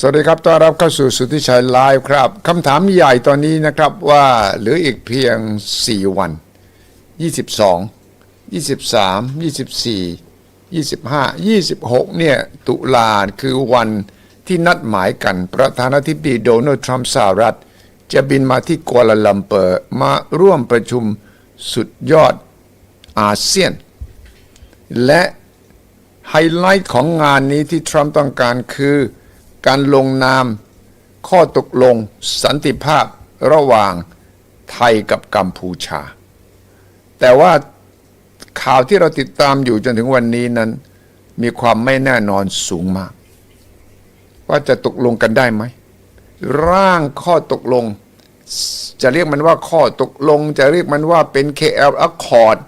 สวัสดีครับ ต้อนรับเข้าสู่สุทธิชัยไลฟ์ครับคำถามใหญ่ตอนนี้นะครับว่าเหลืออีกเพียง 4 วัน 22 23 24 25 26 เนี่ย ตุลาคือวันที่นัดหมายกันประธานาธิบดีโดนัลด์ทรัมป์สหรัฐ จะบินมาที่กัวลาลัมเปอร์มาร่วมประชุมสุดยอดอาเซียน และไฮไลท์ของงานนี้ที่ทรัมป์ต้องการคือ การลงนาม ข้อตกลงสันติภาพระหว่างไทยกับกัมพูชา แต่ว่าข่าวที่เราติดตามอยู่จนถึงวันนี้นั้น มีความไม่แน่นอนสูงมาก ว่าจะตกลงกันได้ไหม ร่างข้อตกลง จะเรียกมันว่าข้อตกลง จะเรียกมันว่าเป็น KL Accord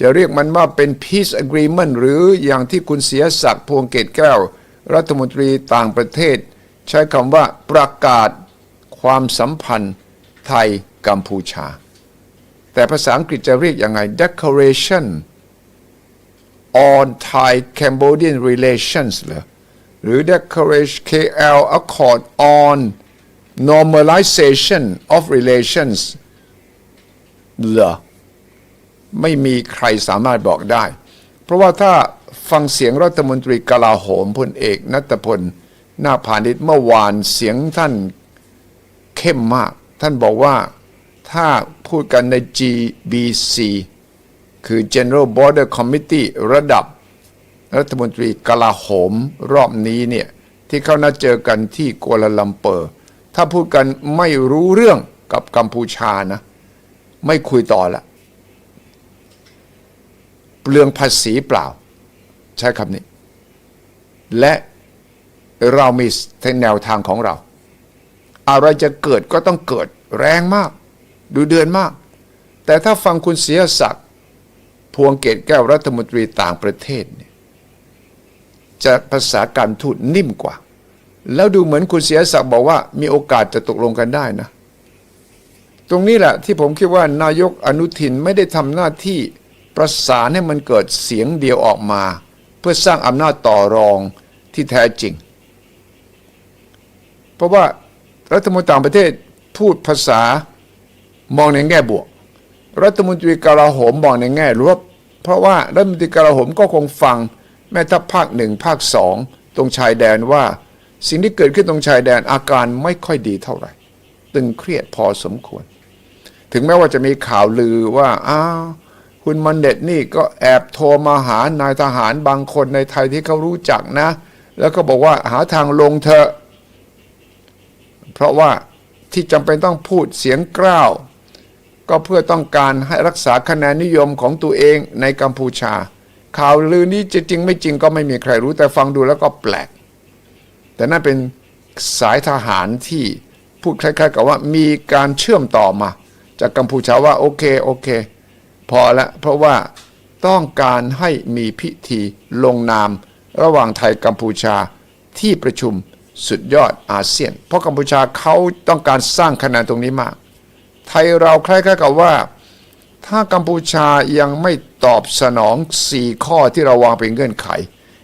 จะเรียกมันว่าเป็น Peace Agreement หรืออย่างที่คุณเสียศักดิ์พวงเกตแก้ว รัฐมนตรีต่างประเทศ ใช้คำว่าประกาศความสัมพันธ์ไทยกัมพูชา แต่ภาษาอังกฤษจะเรียกยังไง Declaration on Thai Cambodian Relations เหรอหรือ Declaration KL Accord on Normalization of Relations เหรอไม่มีใครสามารถบอกได้ เพราะว่าถ้า ฟังเสียงรัฐมนตรีกลาโหมพลเอกนัตพลนาพาณิชย์เมื่อวานเสียงท่านเข้มมาก ท่านบอกว่าถ้าพูดกันใน GBC คือ General Border Committee ระดับ รัฐมนตรีกลาโหมรอบนี้เนี่ยที่เขานัดเจอกันที่กัวลาลัมเปอร์ ถ้าพูดกันไม่รู้เรื่องกับกัมพูชานะ ไม่คุยต่อละเปลืองภาษีเปล่า ใช้คำนี้ และเรามีแนวทางของเรา อะไรจะเกิดก็ต้องเกิดแรงมาก ดูเดือนมาก แต่ถ้าฟังคุณเสียศักดิ์พวงเกตแก้วรัฐมนตรีต่างประเทศเนี่ยจะภาษาการทูตนิ่มกว่า แล้วดูเหมือนคุณเสียศักดิ์บอกว่ามีโอกาสจะตกลงกันได้นะ ตรงนี้แหละที่ผมคิดว่านายกอนุทินไม่ได้ทำหน้าที่ประสานให้มันเกิดเสียงเดียวออกมา พื่อสร้างอำนาจต่อรองที่แท้จริง เพราะว่ารัฐมนตรีต่างประเทศพูดภาษามองในแง่บวก รัฐมนตรีกลาโหมมองในแง่ลบเพราะว่ารัฐมนตรีกลาโหมก็คงฟังแม่ทัพภาคหนึ่งภาคสองตรงชายแดนว่า สิ่งที่เกิดขึ้นตรงชายแดนอาการไม่ค่อยดีเท่าไหร่ ตึงเครียดพอสมควร ถึงแม้ว่าจะมีข่าวลือว่าอ้าว คุณมันเด็ดนี่ก็แอบโทรมาหานายทหารบางคนในไทยที่เขารู้จักนะ แล้วก็บอกว่าหาทางลงเถอะ เพราะว่าที่จำเป็นต้องพูดเสียงกล้าว ก็เพื่อต้องการให้รักษาคะแนนนิยมของตัวเองในกัมพูชา ข่าวลือนี้จะจริงไม่จริงก็ไม่มีใครรู้แต่ฟังดูแล้วก็แปลก แต่นั่นเป็นสายทหารที่พูดคล้ายๆ กับว่ามีการเชื่อมต่อมา จากกัมพูชาว่าโอเคโอเค พอละเพราะว่าต้องการให้มีพิธีลงนาม ระหว่างไทยกัมพูชาที่ประชุมสุดยอดอาเซียน เพราะกัมพูชาเขาต้องการสร้างคะแนนตรงนี้มาก ไทยเราคล้ายๆกับว่า ถ้ากัมพูชายังไม่ตอบสนอง 4 ข้อที่เราวางเป็นเงื่อนไข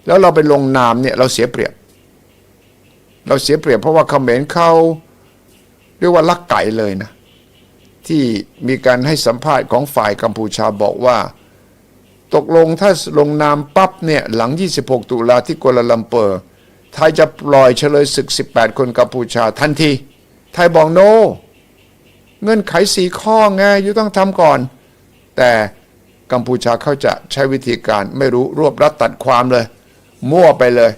แล้วเราไปลงนามเนี่ยเราเสียเปรียบ เราเสียเปรียบเพราะว่าเขมรเขาเรียกว่าลักไก่เลยนะ ที่มีการให้สัมภาษณ์ของฝ่ายกัมพูชาบอกว่า ตกลงถ้าลงนามปั๊บเนี่ยหลัง 26 ตุลาที่กัวลาลัมเปอร์ไทยจะปล่อยเฉลยศึก 18 คนกัมพูชาทันที ไทยบอกโน เงื่อนไขสีข้อไงอยู่ต้องทำก่อน แต่กัมพูชาเขาจะใช้วิธีการไม่รู้รวบรัดตัดความเลย มั่วไปเลย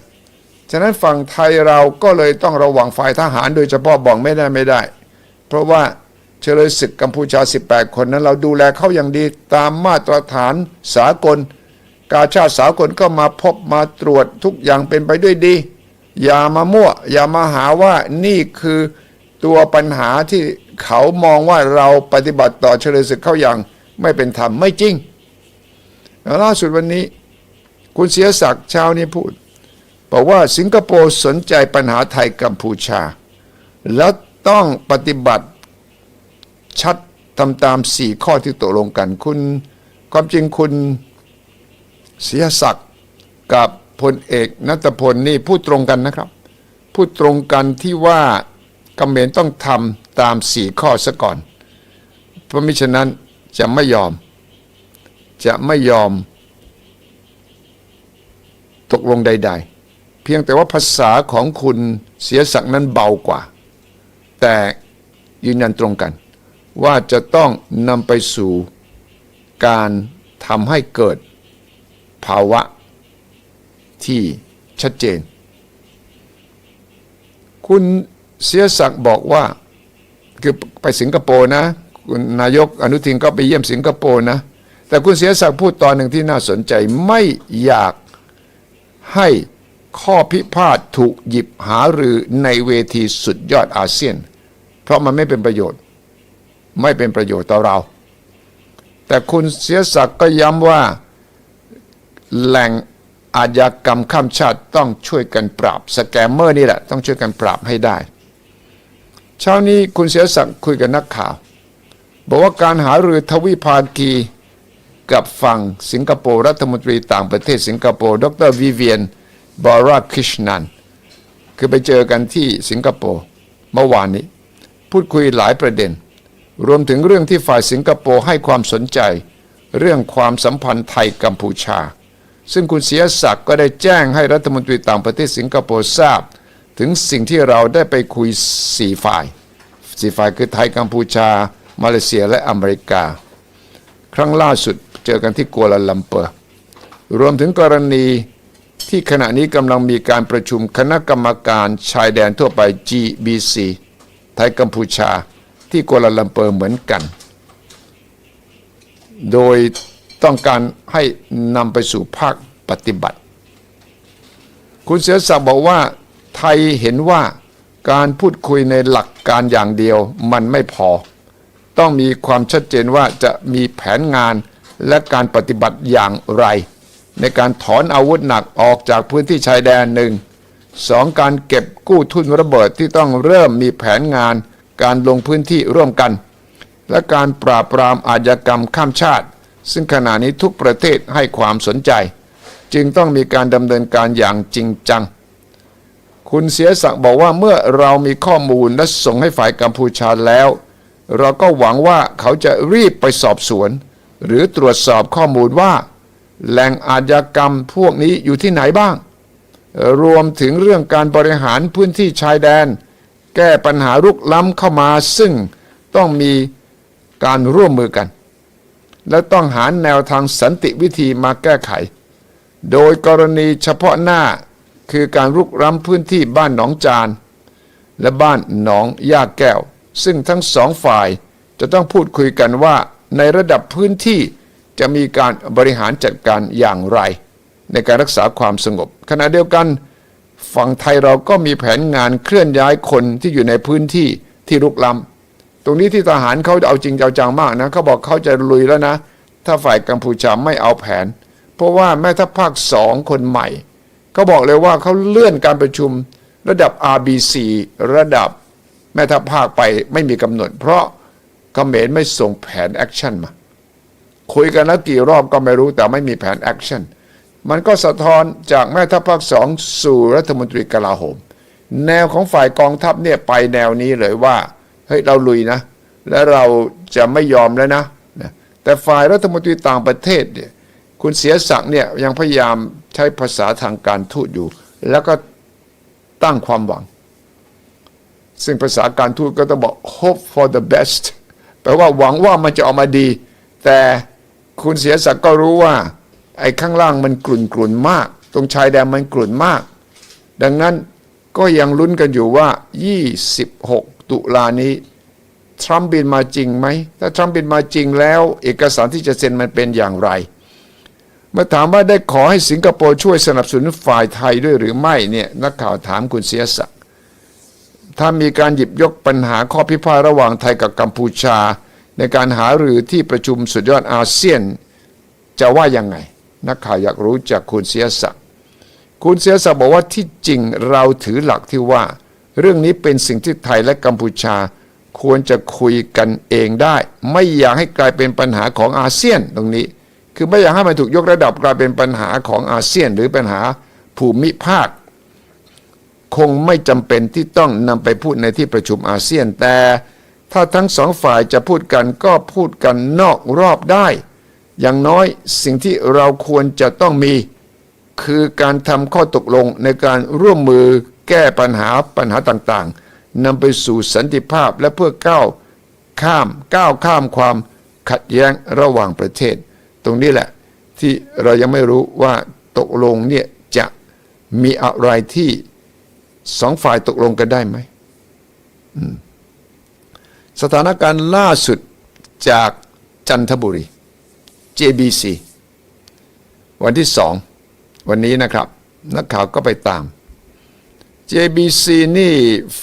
ฉะนั้นฝั่งไทยเราก็เลยต้องระวังฝ่ายทหารโดยเฉพาะบอกไม่ได้ไม่ได้ เพราะว่า เฉลยศึกกัมพูชา 18 คนนั้น เราดูแลเขาอย่างดีตามมาตรฐานสากล กาชาติสากลก็มาพบมาตรวจทุกอย่างเป็นไปด้วยดี อย่ามามั่ว อย่ามาหาว่านี่คือตัวปัญหาที่เขามองว่าเราปฏิบัติต่อเฉลยศึกเขาอย่างไม่เป็นธรรมไม่จริงและล่าสุดวันนี้ คุณเสียศักดิ์เช้านี้พูดบอกว่าสิงคโปร์สนใจปัญหาไทยกัมพูชา แล้วต้องปฏิบัติ ชัดทำตามสี่ข้อที่ตกลงกันคุณ ความจริงคุณเสียศักดิ์กับพลเอกนัตพลนี่พูดตรงกันนะครับ พูดตรงกันที่ว่าเขมรต้องทำตามสี่ข้อซะก่อน เพราะมิฉะนั้นจะไม่ยอม จะไม่ยอม ตกลงใด ๆ เพียงแต่ว่าภาษาของคุณเสียศักดิ์นั้นเบากว่า แต่ยืนยันตรงกัน ว่าจะต้องนำไปสู่การทำให้เกิดภาวะที่ชัดเจน คุณเสียศักดิ์บอกว่าคือไปสิงคโปร์นะ คุณนายกอนุทินก็ไปเยี่ยมสิงคโปร์นะ แต่คุณเสียศักดิ์พูดตอนหนึ่งที่น่าสนใจไม่อยากให้ข้อพิพาทถูกหยิบหารือในเวทีสุดยอดอาเซียน เพราะมันไม่เป็นประโยชน์ ไม่เป็นประโยชน์ต่อเรา แต่คุณเสียศักดิ์ก็ย้ำว่าแหล่งอาชญากรรมข้ามชาติต้องช่วยกันปราบ สแกมเมอร์นี่แหละ ต้องช่วยกันปราบให้ได้ เช้านี้คุณเสียศักดิ์คุยกับนักข่าว บอกว่าการหารือทวิภาคีกับฝั่งสิงคโปร์รัฐมนตรีต่างประเทศสิงคโปร์ดรวิเวียนบาราคิชนันคือไปเจอกันที่สิงคโปร์เมื่อวานนี้ พูดคุยหลายประเด็น รวมถึงเรื่องที่ฝ่ายสิงคโปร์ให้ความสนใจ เรื่องความสัมพันธ์ไทยกัมพูชา ซึ่งคุณเสียศักดิ์ก็ได้แจ้งให้รัฐมนตรีต่างประเทศสิงคโปร์ทราบ ถึงสิ่งที่เราได้ไปคุยสี่ฝ่ายสี่ฝ่ายคือไทยกัมพูชา มาเลเซียและอเมริกา ครั้งล่าสุดเจอกันที่กัวลาลัมเปอร์ รวมถึงกรณีที่ขณะนี้กำลังมีการประชุมคณะกรรมการชายแดนทั่วไป GBC ไทยกัมพูชา ที่กัวลาลัมเปอร์เหมือนกัน โดยต้องการให้นำไปสู่ภาคปฏิบัติ คุณเสือศักดิ์บอกว่าไทยเห็นว่าการพูดคุยในหลักการอย่างเดียวมันไม่พอ ต้องมีความชัดเจนว่าจะมีแผนงานและการปฏิบัติอย่างไร ในการถอนอาวุธหนักออกจากพื้นที่ชายแดนหนึ่งสองการเก็บกู้ทุนระเบิดที่ต้องเริ่มมีแผนงาน การลงพื้นที่ร่วมกัน และการปราบปรามอาชญากรรมข้ามชาติ ซึ่งขณะนี้ทุกประเทศให้ความสนใจ จึงต้องมีการดำเนินการอย่างจริงจัง คุณเสียศักดิ์บอกว่าเมื่อเรามีข้อมูลและส่งให้ฝ่ายกัมพูชาแล้ว เราก็หวังว่าเขาจะรีบไปสอบสวน หรือตรวจสอบข้อมูลว่า แหล่งอาชญากรรมพวกนี้อยู่ที่ไหนบ้าง รวมถึงเรื่องการบริหารพื้นที่ชายแดน แก้ปัญหารุกล้ำเข้ามาซึ่งต้องมีการร่วมมือกัน และต้องหาแนวทางสันติวิธีมาแก้ไข โดยกรณีเฉพาะหน้าคือการรุกร้ำพื้นที่บ้านหนองจาน และบ้านหนองย่าแก้ว ซึ่งทั้งสองฝ่ายจะต้องพูดคุยกันว่าในระดับพื้นที่จะมีการบริหารจัดการอย่างไร ในการรักษาความสงบ ขณะเดียวกัน ฝั่งไทยเราก็มีแผนงานเคลื่อนย้ายคนที่อยู่ในพื้นที่ที่รุกล้ำตรงนี้ที่ทหารเขาเอาจริงเอาจังมากนะเขาบอกเขาจะลุยแล้วนะ ถ้าฝ่ายกัมพูชาไม่เอาแผน เพราะว่าแม่ทัพภาคสองคนใหม่เขาบอกเลยว่าเขาเลื่อนการประชุมระดับ RBC ระดับแม่ทัพภาคไปไม่มีกำหนด เพราะเขมรไม่ส่งแผนแอคชั่นมา คุยกันแล้วกี่รอบก็ไม่รู้แต่ไม่มีแผนแอคชั่น มันก็สะท้อนจากแม่ทัพภาคสองสู่รัฐมนตรีกลาโหม แนวของฝ่ายกองทัพเนี่ยไปแนวนี้เลยว่าเฮ้ยเราลุยนะ และเราจะไม่ยอมแล้วนะ แต่ฝ่ายรัฐมนตรีต่างประเทศเนี่ยคุณเสียศักดิ์เนี่ยยังพยายามใช้ภาษาทางการทูตอยู่ แล้วก็ตั้งความหวัง ซึ่งภาษาการทูตก็ต้องบอก hope for the best แปลว่าหวังว่ามันจะออกมาดี แต่คุณเสียศักดิ์ก็รู้ว่า ไอ้ข้างล่างมันกลุ่นกลุ่นๆมาก ตรงชายแดนมันกลุ่นมาก ดังนั้นก็ยังลุ้นกันอยู่ว่า 26 ตุลานี้ทรัมป์บินมาจริงไหม ถ้าทรัมป์บินมาจริงแล้ว เอกสารที่จะเซ็นมันเป็นอย่างไรเมื่อถามว่าได้ขอให้สิงคโปร์ช่วยสนับสนุนฝ่ายไทยด้วยหรือไม่เนี่ยนักข่าวถามคุณเสียศักดิ์ถ้ามีการหยิบยกปัญหาข้อพิพาทระหว่างไทยกับกัมพูชา ในการหารือที่ประชุมสุดยอดอาเซียน จะว่ายังไง นักข่าวอยากรู้จากคุณเสียศักดิ์คุณเสียศักดิ์บอกว่าที่จริงเราถือหลักที่ว่า เรื่องนี้เป็นสิ่งที่ไทยและกัมพูชา ควรจะคุยกันเองได้ ไม่อยากให้กลายเป็นปัญหาของอาเซียนตรงนี้ คือไม่อยากให้มันถูกยกระดับกลายเป็นปัญหาของอาเซียน หรือปัญหาภูมิภาค คงไม่จำเป็นที่ต้องนำไปพูดในที่ประชุมอาเซียนแต่ถ้าทั้งสองฝ่ายจะพูดกันก็พูดกันนอกรอบได้ อย่างน้อยสิ่งที่เราควรจะต้องมี คือการทำข้อตกลงในการร่วมมือแก้ปัญหาปัญหาต่างๆนำไปสู่สันติภาพและเพื่อก้าวข้ามก้าวข้ามความขัดแย้งระหว่างประเทศ ตรงนี้แหละที่เรายังไม่รู้ว่าตกลงเนี่ยจะมีอะไรที่สองฝ่ายตกลงกันได้ไหมมสถานการณ์ล่าสุดจากจันทบุรี JBC วันที่สองวันนี้นะครับ นักข่าวก็ไปตาม JBC นี่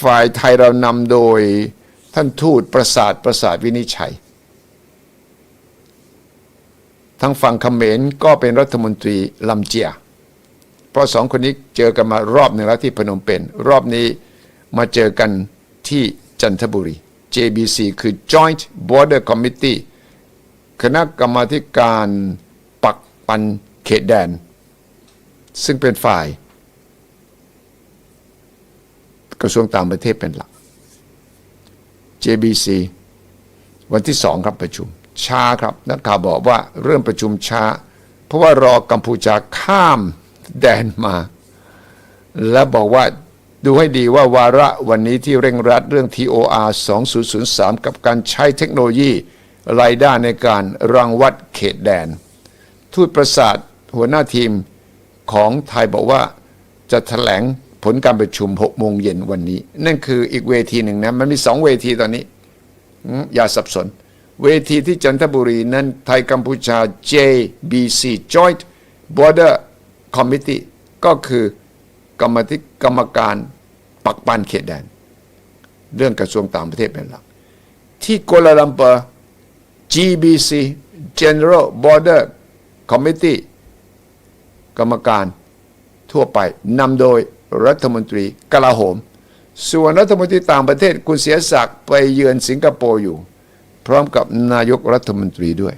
ฝ่ายไทยเรานำโดยท่านทูตประสาทประสาทวินิจฉัยทางฝั่งเขมรก็เป็นรัฐมนตรีลำเจีย เพราะสองคนนี้เจอกันมารอบหนึ่งแล้วที่พนมเปญรอบนี้มาเจอกันที่จันทบุรี JBC คือ Joint Border Committee คณะกรรมาการปักปันเขตแดน ซึ่งเป็นฝ่าย กระทรวงต่างประเทศเป็นหลัก JBC วันที่สองครับประชุม ช้าครับนักข่าวบอกว่าเริ่มประชุมช้า เพราะว่ารอกัมพูชาข้ามแดนมา และบอกว่าดูให้ดีว่าวาระวันนี้ที่เร่งรัดเรื่อง TOR 2003 กับการใช้เทคโนโลยี ไรด้าในการรังวัดเขตแดน ทูตประสาทหัวหน้าทีมของไทยบอกว่าจะถแถลงผลการประชุม6โมงเย็นวันนี้ นั่นคืออีกเวทีหนึ่งนะมันมีสองเวทีตอนนี้อืมอย่าสับสน เวทีที่จันทบุรีนั้นไทยกัมพูชา JBC Joint Border Committee ก็คือกรรมธิกรรมการปักปันเขตแดน เรื่องกระทรวงต่างประเทศเป็นหลัก ที่กัวลาลัมเปอร์ GBC General Border Committee กรรมการทั่วไปนำโดยรัฐมนตรีกลาโหม ส่วนรัฐมนตรีต่างประเทศคุณเสียศักดิ์ไปเยือนสิงคโปร์อยู่ พร้อมกับนายกรัฐมนตรีด้วย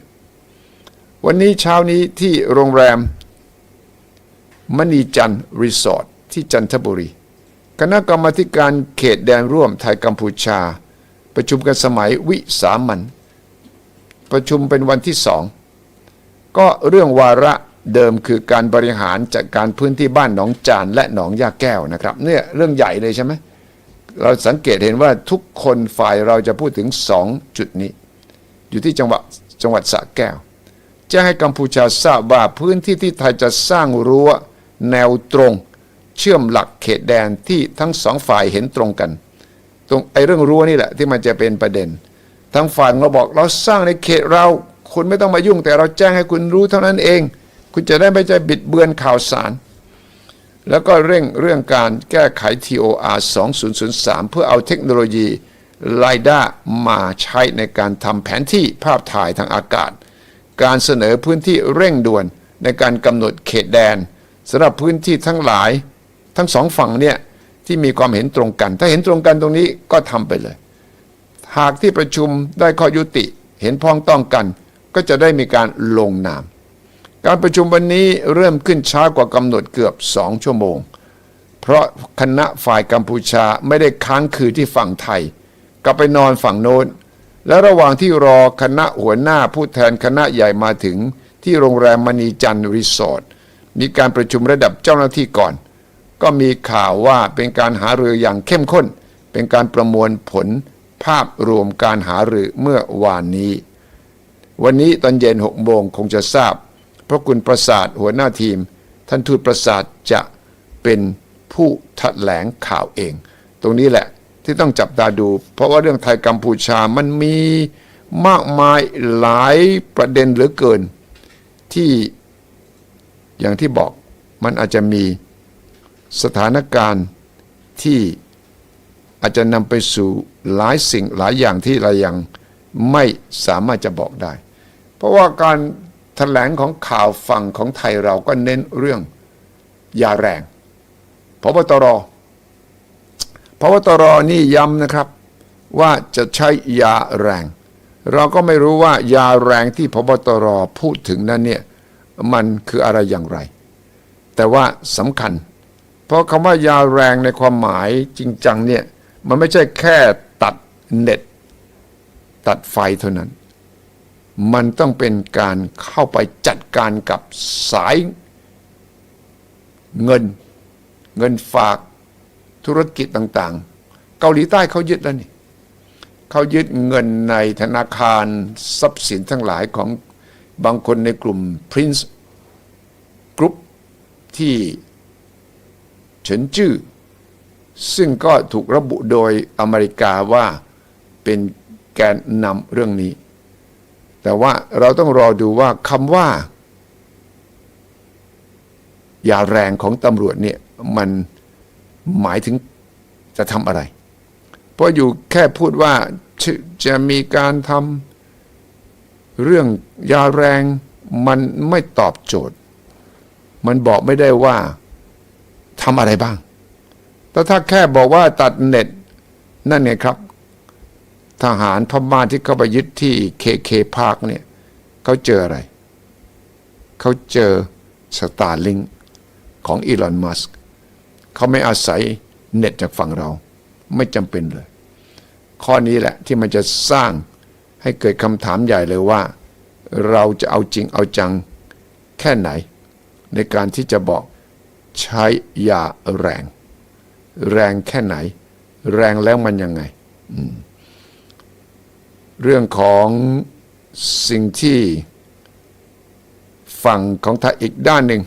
วันนี้เช้านี้ที่โรงแรมมณีจันทร์รีสอร์ทที่จันทบุรี คณะกรรมาการเขตแดนร่วมไทยกัมพูชา ประชุมกันสมัยวิสามัน ประชุมเป็นวันที่สองก็เรื่องวาระเดิมคือการบริหารจัดการพื้นที่บ้านหนองจานและหนองยาแก้วนะครับเนี่ยเรื่องใหญ่เลยใช่ไหมเราสังเกตเห็นว่าทุกคนฝ่ายเราจะพูดถึงสองจุดนี้ อยู่ที่จังหวัดจังหวัดสระแก้วจะให้กัมพูชาทราบว่าพื้นที่ที่ไทยจะสร้างรั้วแนวตรง เชื่อมหลักเขตแดนที่ทั้งสองฝ่ายเห็นตรงกัน ตรงไอ้เรื่องรั้วนี่แหละที่มันจะเป็นประเด็น ทั้งฝ่ายเราบอกเราสร้างในเขตเราคุณไม่ต้องมายุ่งแต่เราแจ้งให้คุณรู้เท่านั้นเอง คุณจะได้ไม่ใจบิดเบือนข่าวสาร แล้วก็เร่งเรื่องการแก้ไข TOR 2003 เพื่อเอาเทคโนโลยีไลด้ามาใช้ในการทำแผนที่ภาพถ่ายทางอากาศ การเสนอพื้นที่เร่งด่วนในการกำหนดเขตแดนสำหรับพื้นที่ทั้งหลาย ทั้งสองฝั่งเนี่ยที่มีความเห็นตรงกัน ถ้าเห็นตรงกันตรงนี้ก็ทำไปเลย หากที่ประชุมได้ข้อยุติเห็นพ้องต้องกัน ก็จะได้มีการลงนาม การประชุมวันนี้เริ่มขึ้นช้ากว่ากำหนดเกือบสองชั่วโมง เพราะคณะฝ่ายกัมพูชาไม่ได้ค้างคืนที่ฝั่งไทยก็ไปนอนฝั่งโน้น และระหว่างที่รอคณะหัวหน้าผู้แทนคณะใหญ่มาถึง ที่โรงแรมมณีจันทร์รีสอร์ทมีการประชุมระดับเจ้าหน้าที่ก่อน ก็มีข่าวว่าเป็นการหารืออย่างเข้มข้น เป็นการประมวลผล ภาพรวมการหารือเมื่อวานนี้ วันนี้ตอนเย็นหกโมงคงจะทราบ เพราะคุณประสาทหัวหน้าทีม ท่านทูตประสาทจะเป็นผู้แถลงข่าวเอง ตรงนี้แหละที่ต้องจับตาดู เพราะว่าเรื่องไทยกัมพูชามันมีมากมายหลายประเด็นเหลือเกิน ที่อย่างที่บอกมันอาจจะมีสถานการณ์ที่ อาจจะนำไปสู่หลายสิ่งหลายอย่างที่เรายังไม่สามารถจะบอกได้ เพราะว่าการแถลงของข่าวฝั่งของไทยเราก็เน้นเรื่องยาแรงพบตรพบตรนี่ย้ำนะครับว่าจะใช้ยาแรง เราก็ไม่รู้ว่ายาแรงที่พบตรพูดถึงนั้นเนี่ยมันคืออะไรอย่างไร แต่ว่าสำคัญ เพราะคำว่ายาแรงในความหมายจริงจังเนี่ย มันไม่ใช่แค่ตัดเน็ต ตัดไฟเท่านั้น มันต้องเป็นการเข้าไปจัดการกับสายเงิน เงินฝากธุรกิจต่างๆ เกาหลีใต้เขายึดแล้วนี่เขายึดเงินในธนาคารทรัพย์สินทั้งหลายของบางคนในกลุ่ม Prince Group ที่เฉินจื้อ ซึ่งก็ถูกระบุโดยอเมริกาว่าเป็นแกนนำเรื่องนี้ แต่ว่าเราต้องรอดูว่าคำว่ายาแรงของตำรวจเนี่ยมันหมายถึงจะทำอะไร เพราะอยู่แค่พูดว่าจะจะมีการทำเรื่องยาแรงมันไม่ตอบโจทย์ มันบอกไม่ได้ว่าทำอะไรบ้าง แต่ถ้าแค่บอกว่าตัดเน็ตนั่นไงครับ ทหารพม่าที่เข้าไปยึดที่เคเคพาร์คเนี่ยเขาเจออะไร เขาเจอสตาร์ลิงของอีลอนมัสก์เขาไม่อาศัยเน็ตจากฝั่งเรา ไม่จำเป็นเลย ข้อนี้แหละที่มันจะสร้างให้เกิดคำถามใหญ่เลยว่า เราจะเอาจริงเอาจังแค่ไหน ในการที่จะบอกใช้ยาแรง แรงแค่ไหน แรงแล้วมันยังไงอืมเรื่องของสิ่งที่ฝั่งของทางอีกด้านหนึ่ง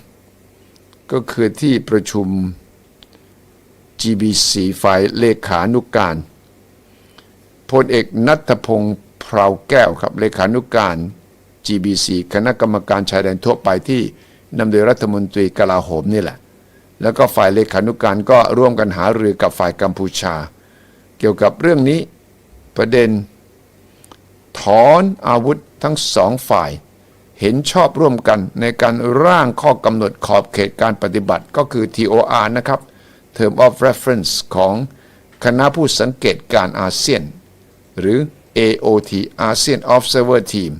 ก็คือที่ประชุม GBC ฝ่ายเลขานุการพลเอกนัทพงศ์พราวแก้วครับเลขานุการ GBC คณะกรรมการชายแดนทั่วไปที่นำโดยรัฐมนตรีกลาโหมนี่แหละ แล้วก็ฝ่ายเลขานุการก็ร่วมกันหารือกับฝ่ายกัมพูชา เกี่ยวกับเรื่องนี้ประเด็น ถอนอาวุธทั้งสองฝ่าย เห็นชอบร่วมกันในการร่างข้อกำหนดขอบเขตการปฏิบัติก็คือ TOR นะครับ Term of Reference ของคณะผู้สังเกตการอาเซียน หรือ AOT ASEAN Observer Team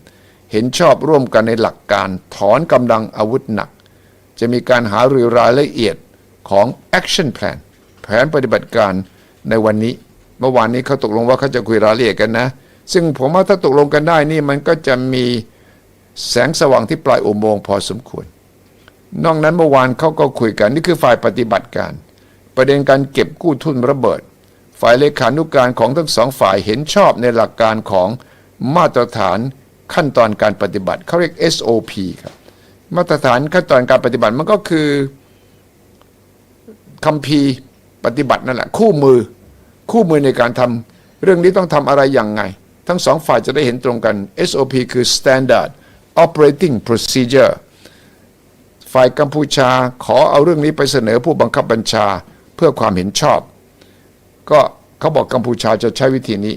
เห็นชอบร่วมกันในหลักการถอนกำลังอาวุธหนัก จะมีการหารือรายละเอียด ของ Action Plan แผนปฏิบัติการในวันนี้ เมื่อวานนี้เขาตกลงว่าเขาจะคุยรายละเอียดกันนะ ซึ่งผมว่าถ้าตกลงกันได้นี่มันก็จะมีแสงสว่างที่ปลายอุโมงค์พอสมควร นอกนั้นเมื่อวานเขาก็คุยกันนี่คือฝ่ายปฏิบัติการ ประเด็นการเก็บกู้ทุนระเบิด ฝ่ายเลขานุการของทั้งสองฝ่ายเห็นชอบในหลักการของมาตรฐานขั้นตอนการปฏิบัติเขาเรียก SOP ครับมาตรฐานขั้นตอนการปฏิบัติมันก็คือ คัมภีปฏิบัตินั่นแหละ คู่มือ คู่มือในการทำเรื่องนี้ต้องทำอะไรอย่างไง ทั้งสองฝ่ายจะได้เห็นตรงกัน SOP คือ Standard Operating Procedure ฝ่ายกัมพูชาขอเอาเรื่องนี้ไปเสนอผู้บังคับบัญชาเพื่อความเห็นชอบ ก็เขาบอกกัมพูชาจะใช้วิธีนี้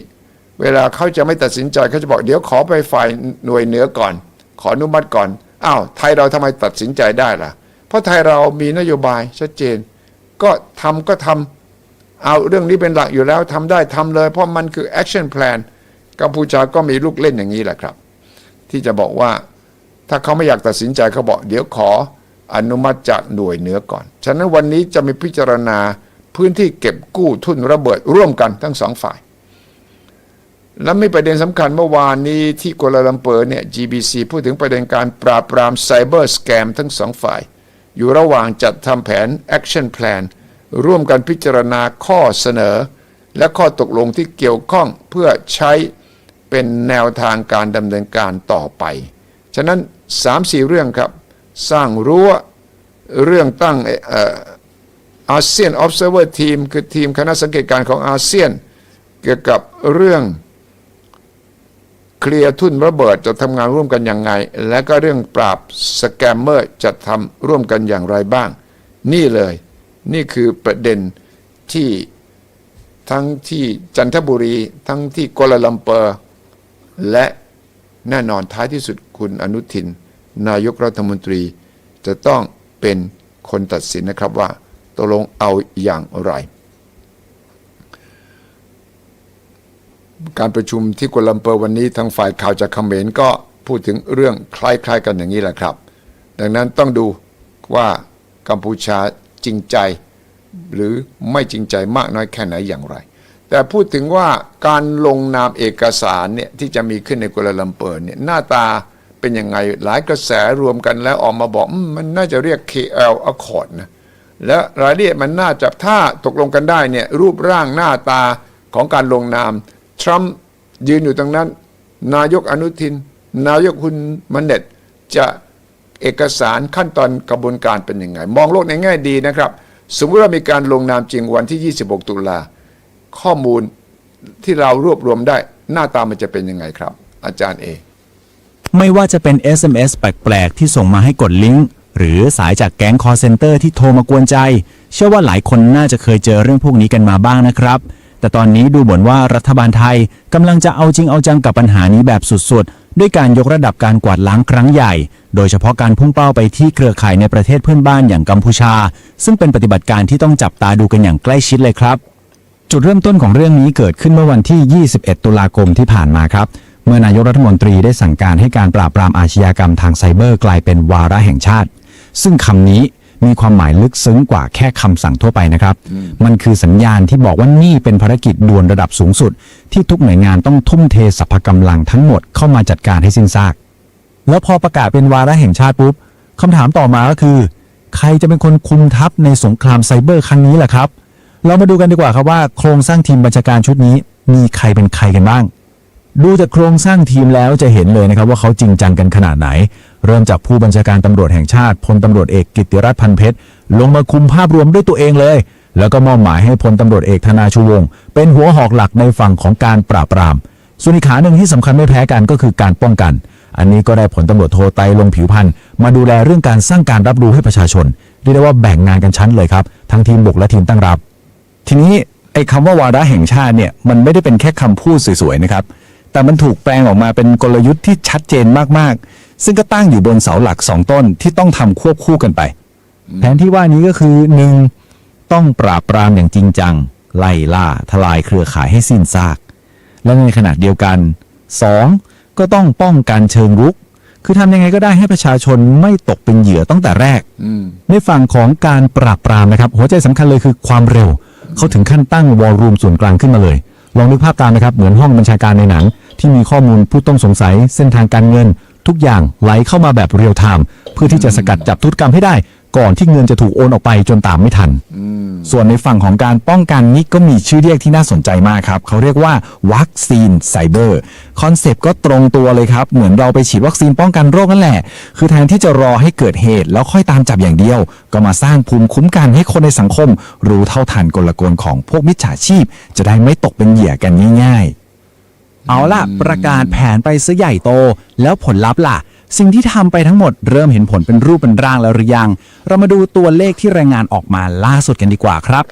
เวลาเขาจะไม่ตัดสินใจเขาจะบอกเดี๋ยวขอไปฝ่ายหน่วยเหนือก่อน ขออนุมัติก่อนอ้าวไทยเราทำไมตัดสินใจได้ล่ะ เพราะไทยเรามีนโยบายชัดเจน ก็ทำก็ทำเอาเรื่องนี้เป็นหลักอยู่แล้วทำได้ทำเลย เพราะมันคือ action plan กัมพูชาก็มีลูกเล่นอย่างนี้แหละครับ ที่จะบอกว่าถ้าเขาไม่อยากตัดสินใจเขาบอกเดี๋ยวขออนุมัติจากหน่วยเหนือก่อน ฉะนั้นวันนี้จะมีพิจารณาพื้นที่เก็บกู้ทุนระเบิดร่วมกันทั้งสองฝ่าย และมีประเด็นสำคัญเมื่อวานนี้ที่กัวลาลัมเปอร์เนี่ย GBC พูดถึงประเด็นการปราบปรามไซเบอร์สแกมทั้งสองฝ่าย อยู่ระหว่างจัดทำแผน Action Plan ร่วมกันพิจารณาข้อเสนอ และข้อตกลงที่เกี่ยวข้องเพื่อใช้เป็นแนวทางการดำเนินการต่อไป ฉะนั้น 3-4 เรื่องครับ สร้างรั้วเรื่องตั้งอาเซียน Observer Team คือทีมคณะสังเกตการณ์ของอาเซียน เกี่ยวกับเรื่อง เคลียร์ทุนระเบิดจะทำงานร่วมกันอย่างไง และก็เรื่องปราบสแกมเมอร์จะทำร่วมกันอย่างไรบ้าง นี่เลย นี่คือประเด็นที่ทั้งที่จันทบุรี ทั้งที่กัวลาลัมเปอร์ และแน่นอนท้ายที่สุดคุณอนุทิน นายกรัฐมนตรี จะต้องเป็นคนตัดสินนะครับว่าตกลงเอาอย่างไร การประชุมที่กัวลาลัมเปอร์วันนี้ทางฝ่ายข่าวจากเขมรก็พูดถึงเรื่องคล้ายๆกันอย่างนี้แหละครับ ดังนั้นต้องดูว่ากัมพูชาจริงใจ หรือไม่จริงใจมากน้อยแค่ไหนอย่างไร แต่พูดถึงว่าการลงนามเอกสารเนี่ยที่จะมีขึ้นในกัวลาลัมเปอร์เนี่ยหน้าตาเป็นยังไงหลายกระแสรวมกันแล้วออกมาบอกอมมันน่าจะเรียก KL Accord นะและรายละเอียดมันน่าจะถ้าตกลงกันได้เนี่ยรูปร่างหน้าตาของการลงนาม ทรัมป์ยืนอยู่ตรงนั้น นายกอนุทิน นายกคุณมันเน็ตจะเอกสารขั้นตอนกระบวนการเป็นยังไง มองโลกในแง่ดีนะครับ สมมติว่ามีการลงนามจริงวันที่ 26 ตุลาข้อมูลที่เรารวบรวมได้หน้าตามันจะเป็นยังไงครับ อาจารย์เอไม่ว่าจะเป็น SMS แปลก ๆ ที่ส่งมาให้กดลิงก์หรือสายจากแก๊งคอร์เซนเตอร์ที่โทรมากวนใจ เชื่อว่าหลายคนน่าจะเคยเจอเรื่องพวกนี้กันมาบ้างนะครับ แต่ตอนนี้ดูเหมือนว่ารัฐบาลไทยกำลังจะเอาจริงเอาจังกับปัญหานี้แบบสุดๆ ด้วยการยกระดับการกวาดล้างครั้งใหญ่ โดยเฉพาะการพุ่งเป้าไปที่เครือข่ายในประเทศเพื่อนบ้านอย่างกัมพูชา ซึ่งเป็นปฏิบัติการที่ต้องจับตาดูกันอย่างใกล้ชิดเลยครับ จุดเริ่มต้นของเรื่องนี้เกิดขึ้นเมื่อวันที่ 21 ตุลาคมที่ผ่านมาครับ เมื่อนายกรัฐมนตรีได้สั่งการให้การปราบปรามอาชญากรรมทางไซเบอร์กลายเป็นวาระแห่งชาติ ซึ่งคำนี้ มีความหมายลึกซึ้งกว่าแค่คำสั่งทั่วไปนะครับ มันคือสัญญาณที่บอกว่านี่เป็นภารกิจด่วนระดับสูงสุด ที่ทุกหน่วยงานต้องทุ่มเทสรรพกำลังทั้งหมดเข้ามาจัดการให้สิ้นซาก แล้วพอประกาศเป็นวาระแห่งชาติปุ๊บคำถามต่อมาก็คือ ใครจะเป็นคนคุมทัพในสงครามไซเบอร์ครั้งนี้ล่ะครับ เรามาดูกันดีกว่าครับว่าโครงสร้างทีมบัญชาการชุดนี้ มีใครเป็นใครกันบ้างดูจากโครงสร้างทีมแล้วจะเห็นเลยนะครับว่าเขาจริงจังกันขนาดไหน เริ่มจากผู้บัญชาการตำรวจแห่งชาติพลตำรวจเอกกิติรัตน์พันเพชรลงมาคุมภาพรวมด้วยตัวเองเลย แล้วก็มอบหมายให้พลตำรวจเอกธนาชูวงศ์เป็นหัวหอกหลักในฝั่งของการปราบปราม ส่วนอีกขาหนึ่งที่สำคัญไม่แพ้กันก็คือการป้องกัน อันนี้ก็ได้ผลตำรวจโทไตลงผิวพันธ์มาดูแลเรื่องการสร้างการรับรู้ให้ประชาชนเรียกได้ว่าแบ่งงานกันชั้นเลยครับทั้งทีมบุกและทีมตั้งรับ ทีนี้ไอ้คำว่าวาระแห่งชาติเนี่ยมันไม่ได้เป็นแค่คำพูดสวยๆนะครับ แต่มันถูกแปลงออกมาเป็นกลยุทธ์ที่ชัดเจนมากๆ ซึ่งก็ตั้งอยู่บนเสาหลักสองต้นที่ต้องทำควบคู่กันไป แผนที่ว่านี้ก็คือ 1. ต้องปราบปรามอย่างจริงจัง ไล่ล่าทลายเครือข่ายให้สิ้นซาก และในขณะเดียวกัน 2. ก็ต้องป้องกันเชิงรุก คือทำยังไงก็ได้ให้ประชาชนไม่ตกเป็นเหยื่อตั้งแต่แรกในฝั่งของการปราบปรามนะครับ หัวใจสำคัญเลยคือความเร็ว เขาถึงขั้นตั้งวอลลุ่มส่วนกลางขึ้นมาเลยลองนึกภาพตามนะครับ เหมือนห้องบัญชาการในหนัง ที่มีข้อมูลผู้ต้องสงสัยเส้นทางการเงิน ทุกอย่างไหลเข้ามาแบบเรียลไทม์เพื่อที่จะสกัดจับธุรกรรมให้ได้ ก่อนที่เงินจะถูกโอนออกไปจนตามไม่ทัน ส่วนในฝั่งของการป้องกันนี้ก็มีชื่อเรียกที่น่าสนใจมากครับเขาเรียกว่าวัคซีนไซเบอร์คอนเซปต์ก็ตรงตัวเลยครับ เหมือนเราไปฉีดวัคซีนป้องกันโรคนั่นแหละ คือแทนที่จะรอให้เกิดเหตุ แล้วค่อยตามจับอย่างเดียว ก็มาสร้างภูมิคุ้มกันให้คนในสังคม รู้เท่าทันกลกลของพวกมิจฉาชีพ จะได้ไม่ตกเป็นเหยื่อกันง่าย ๆ เอาล่ะ ประกาศแผนไปซะใหญ่โต แล้วผลลัพธ์ล่ะ สิ่งที่ทำไปทั้งหมดเริ่มเห็นผลเป็นรูปเป็นร่างแล้วหรือยัง เรามาดูตัวเลขที่รายงานออกมาล่าสุดกันดีกว่าครับ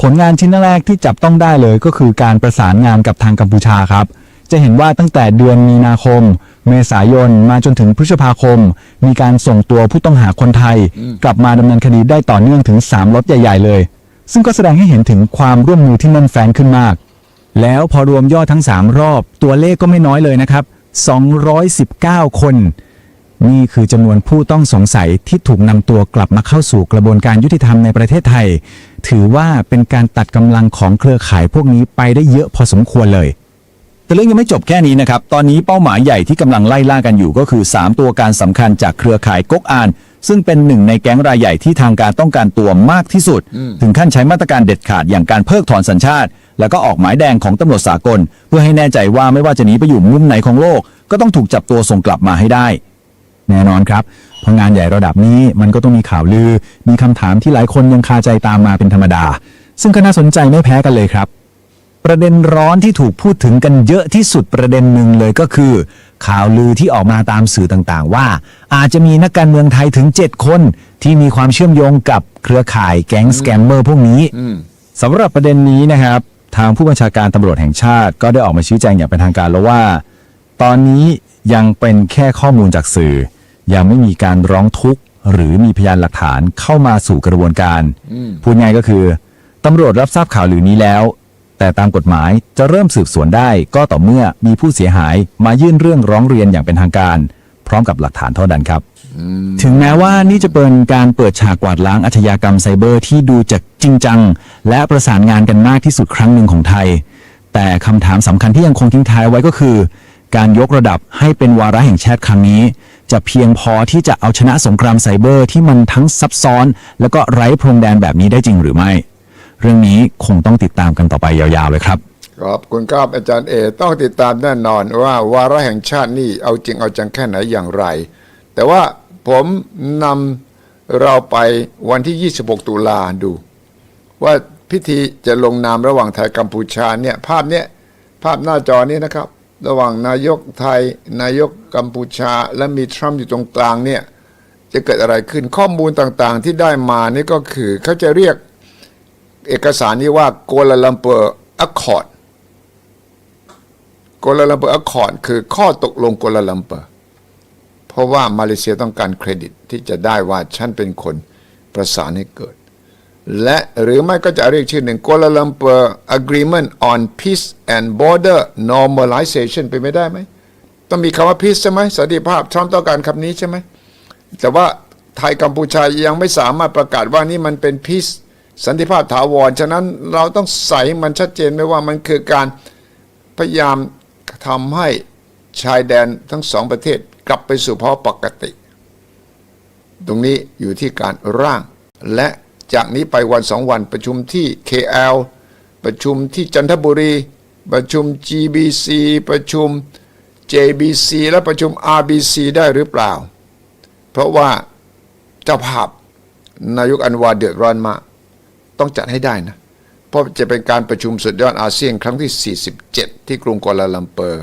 ผลงานชิ้นแรกที่จับต้องได้เลยก็คือการประสานงานกับทางกัมพูชาครับ จะเห็นว่าตั้งแต่เดือนมีนาคม เมษายนมาจนถึงพฤษภาคม มีการส่งตัวผู้ต้องหาคนไทย กลับมาดำเนินคดีได้ต่อเนื่องถึง3รถใหญ่ ๆ เลย ซึ่งก็แสดงให้เห็นถึงความร่วมมือที่แน่นแฟ้นขึ้นมาก แล้วพอรวมยอดทั้ง 3 รอบ ตัวเลขก็ไม่น้อยเลยนะครับ 219 คน นี่คือจำนวนผู้ต้องสงสัยที่ถูกนำตัวกลับมาเข้าสู่กระบวนการยุติธรรมในประเทศไทย ถือว่าเป็นการตัดกำลังของเครือข่ายพวกนี้ไปได้เยอะพอสมควรเลยแต่เรื่องยังไม่จบแค่นี้นะครับ ตอนนี้เป้าหมายใหญ่ที่กำลังไล่ล่ากันอยู่ก็คือ 3 ตัวการสำคัญจากเครือข่ายก๊กอาน ซึ่งเป็นหนึ่งในแก๊งรายใหญ่ที่ทางการต้องการตัวมากที่สุด ถึงขั้นใช้มาตรการเด็ดขาดอย่างการเพิกถอนสัญชาติ แล้วก็ออกหมายแดงของตำรวจสากล เพื่อให้แน่ใจว่าไม่ว่าจะหนีไปอยู่มุมไหนของโลก ก็ต้องถูกจับตัวส่งกลับมาให้ได้ แน่นอนครับเพราะงานใหญ่ระดับนี้มันก็ต้องมีข่าวลือ มีคำถามที่หลายคนยังคาใจตามมาเป็นธรรมดา ซึ่งก็น่าสนใจไม่แพ้กันเลยครับ ประเด็นร้อนที่ถูกพูดถึงกันเยอะที่สุดประเด็นหนึ่งเลยก็คือ ข่าวลือที่ออกมาตามสื่อต่างๆ ว่า อาจจะมีนักการเมืองไทยถึง 7 คน ที่มีความเชื่อมโยงกับเครือข่ายแก๊งสแกมเมอร์พวกนี้สำหรับประเด็นนี้นะครับ ทางผู้บัญชาการตำรวจแห่งชาติ ก็ได้ออกมาชี้แจงอย่างเป็นทางการแล้วว่า ตอนนี้ยังเป็นแค่ข้อมูลจากสื่อ ยังไม่มีการร้องทุกข์ หรือมีพยานหลักฐานเข้ามาสู่กระบวนการ พูดง่ายก็คือตำรวจรับทราบข่าวลือนี้แล้ว แต่ตามกฎหมายจะเริ่มสืบสวนได้ก็ต่อเมื่อมีผู้เสียหายมายื่นเรื่องร้องเรียนอย่างเป็นทางการ พร้อมกับหลักฐานเท่านั้นครับ ถึงแม้ว่านี่จะเป็นการเปิดฉากกวาดล้างอาชญากรรมไซเบอร์ที่ดูจะจริงจัง และประสานงานกันมากที่สุดครั้งหนึ่งของไทย แต่คำถามสำคัญที่ยังคงทิ้งท้ายไว้ก็คือ การยกระดับให้เป็นวาระแห่งชาติครั้งนี้ จะเพียงพอที่จะเอาชนะสงครามไซเบอร์ที่มันทั้งซับซ้อน แล้วก็ไร้พรมแดนแบบนี้ได้จริงหรือไม่ เรื่องนี้คงต้องติดตามกันต่อไปยาวๆเลยครับขอบคุณครับอาจารย์เอต้องติดตามแน่นอนว่าวาระแห่งชาตินี่เอาจริงเอาจังแค่ไหนอย่างไร แต่ว่า ผมนำเราไปวันที่ 26 ตุลาดู ว่าพิธีจะลงนามระหว่างไทยกัมพูชาเนี่ยภาพเนี้ยภาพหน้าจอนี้นะครับ ระหว่างนายกไทย นายกกัมพูชา และมีทรัมป์อยู่ตรงกลางเนี่ยจะเกิดอะไรขึ้นข้อมูลต่างๆ ที่ได้มานี่ก็คือเขาจะเรียกเอกสารนี้ว่าโกลาลัมเปอร์อะคอร์ดโกลาลัมเปอร์อะคอร์ดคือข้อตกลงโกลาลัมเปอร์ เพราะว่ามาเลเซียต้องการเครดิตที่จะได้ว่าฉันเป็นคนประสานให้เกิด และหรือไม่ก็จะเรียกชื่อหนึ่ง Kuala Lumpur Agreement on Peace and Border Normalization ไปไม่ได้ไหม ต้องมีคำว่า peace ใช่ไหมสันติภาพทรัมป์ต้องการคำนี้ใช่ไหม แต่ว่าไทยกัมพูชายังไม่สามารถประกาศว่านี่มันเป็น peace สันติภาพถาวร ฉะนั้นเราต้องใส่มันชัดเจนไหมว่ามันคือการพยายามทำให้ชายแดนทั้งสองประเทศ ลับไปสู่ภาวะปกติ ตรงนี้อยู่ที่การร่าง และจากนี้ไปวันสองวันประชุมที่ KL ประชุมที่จันทบุรี ประชุม GBC ประชุม JBC และประชุม RBC ได้หรือเปล่า เพราะว่าเจ้าภาพนายกอันวาเดือดร้อนมากต้องจัดให้ได้นะ เพราะจะเป็นการประชุมสุดยอดอาเซียนครั้งที่ 47 ที่กรุงกัวลาลัมเปอร์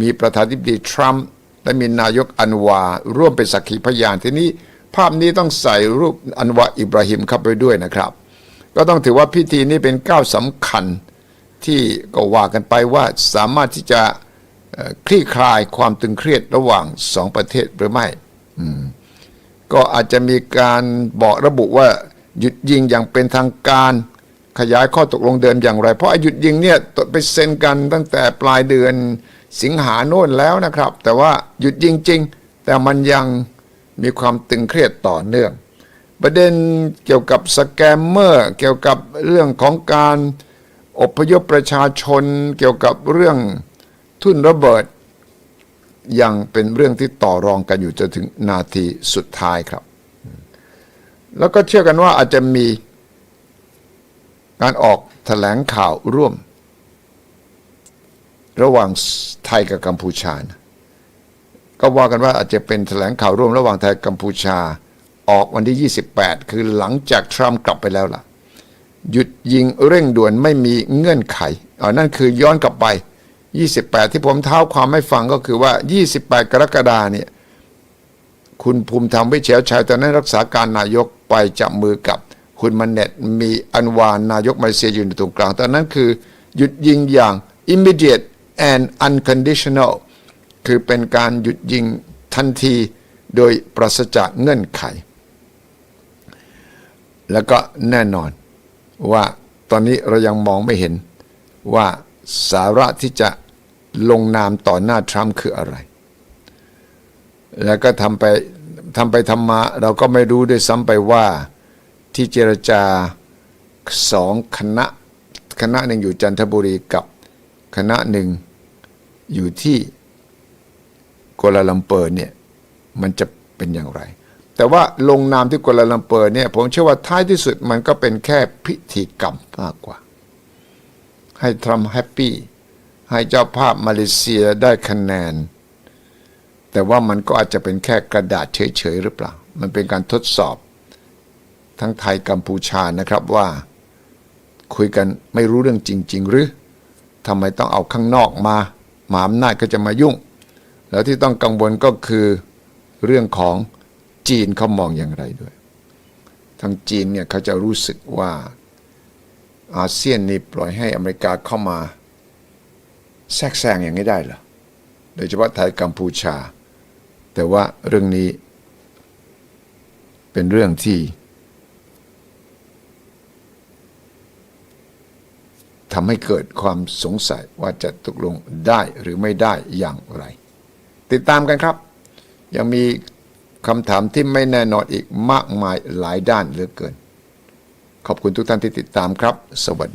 มีประธานาธิบดีทรัมป์ และมีนายกอันวา ร่วมเป็นสักขีพยานทีนี้ภาพนี้ต้องใส่รูปอันวาอิบราฮิมเข้าไปด้วยนะครับ ก็ต้องถือว่าพิธีนี้เป็นก้าวสำคัญที่ก็ว่ากันไปว่าสามารถที่จะคลี่คลายความตึงเครียดระหว่างสองประเทศหรือไม่ ก็อาจจะมีการบอกระบุว่าหยุดยิงอย่างเป็นทางการขยายข้อตกลงเดิมอย่างไร เพราะไอ้หยุดยิงเนี่ยตดไปเซ็นกันตั้งแต่ปลายเดือน สิงหาโน่นแล้วนะครับ แต่ว่าหยุดจริง ๆ แต่มันยังมีความตึงเครียดต่อเนื่อง ประเด็นเกี่ยวกับสแกมเมอร์เกี่ยวกับเรื่องของการอพยพประชาชน เกี่ยวกับเรื่องทุ่นระเบิด ยังเป็นเรื่องที่ต่อรองกันอยู่จนถึงนาทีสุดท้ายครับ แล้วก็เชื่อกันว่าอาจจะมีการออกแถลงข่าวร่วม ระหว่างไทยกับกัมพูชานะก็ว่ากันว่าอาจจะเป็นแถลงข่าวร่วมระหว่างไทยกัมพูชาออกวันที่ 28 คือหลังจากทรัมป์กลับไปแล้วล่ะ หยุดยิงเร่งด่วนไม่มีเงื่อนไขอ๋อนั่นคือย้อนกลับไป 28 ที่ผมเท้าความให้ฟังก็คือว่า 28 กรกฎาเนี่ยคุณภูมิธรรมวิเชียวชัยตอนนั้นรักษาการนายกไปจับมือกับคุณมันเน็ตมีอันวานนายกมาเลเซียอยู่ในตรงกลาง ตอนนั้นคือหยุดยิงอย่าง immediate and unconditional คือเป็นการหยุดยิงทันทีโดยปราศจากเงื่อนไข แล้วก็แน่นอนว่าตอนนี้เรายังมองไม่เห็นว่าสาระที่จะลงนามต่อหน้าทรัมป์คืออะไร แล้วก็ทำไปทำไปทำมาเราก็ไม่รู้ด้วยซ้ำไปว่าที่เจรจาสองคณะ คณะหนึ่งอยู่จันทบุรีกับคณะหนึ่ง อยู่ที่กัวลาลัมเปอร์เนี่ยมันจะเป็นอย่างไร แต่ว่าลงนามที่กัวลาลัมเปอร์เนี่ยผมเชื่อว่าท้ายที่สุดมันก็เป็นแค่พิธีกรรมมากกว่า ให้ทรัมป์แฮปปี้ให้เจ้าภาพมาเลเซียได้คะแนน แต่ว่ามันก็อาจจะเป็นแค่กระดาษเฉยๆหรือเปล่า มันเป็นการทดสอบ ทั้งไทยกัมพูชานะครับว่า คุยกันไม่รู้เรื่องจริง ๆ หรือทำไมต้องเอาข้างนอกมา หมาอำนาจก็จะมายุ่ง แล้วที่ต้องกังวลก็คือเรื่องของจีนเขามองอย่างไรด้วย ทางจีนเนี่ยเขาจะรู้สึกว่าอาเซียนนี่ปล่อยให้อเมริกาเข้ามา แทรกแซงอย่างนี้ได้เหรอ โดยเฉพาะไทยกัมพูชา แต่ว่าเรื่องนี้เป็นเรื่องที่ ทำให้เกิดความสงสัยว่าจะตกลงได้หรือไม่ได้อย่างไร ติดตามกันครับ ยังมีคำถามที่ไม่แน่นอนอีกมากมายหลายด้านเหลือเกิน ขอบคุณทุกท่านที่ติดตามครับ สวัสดี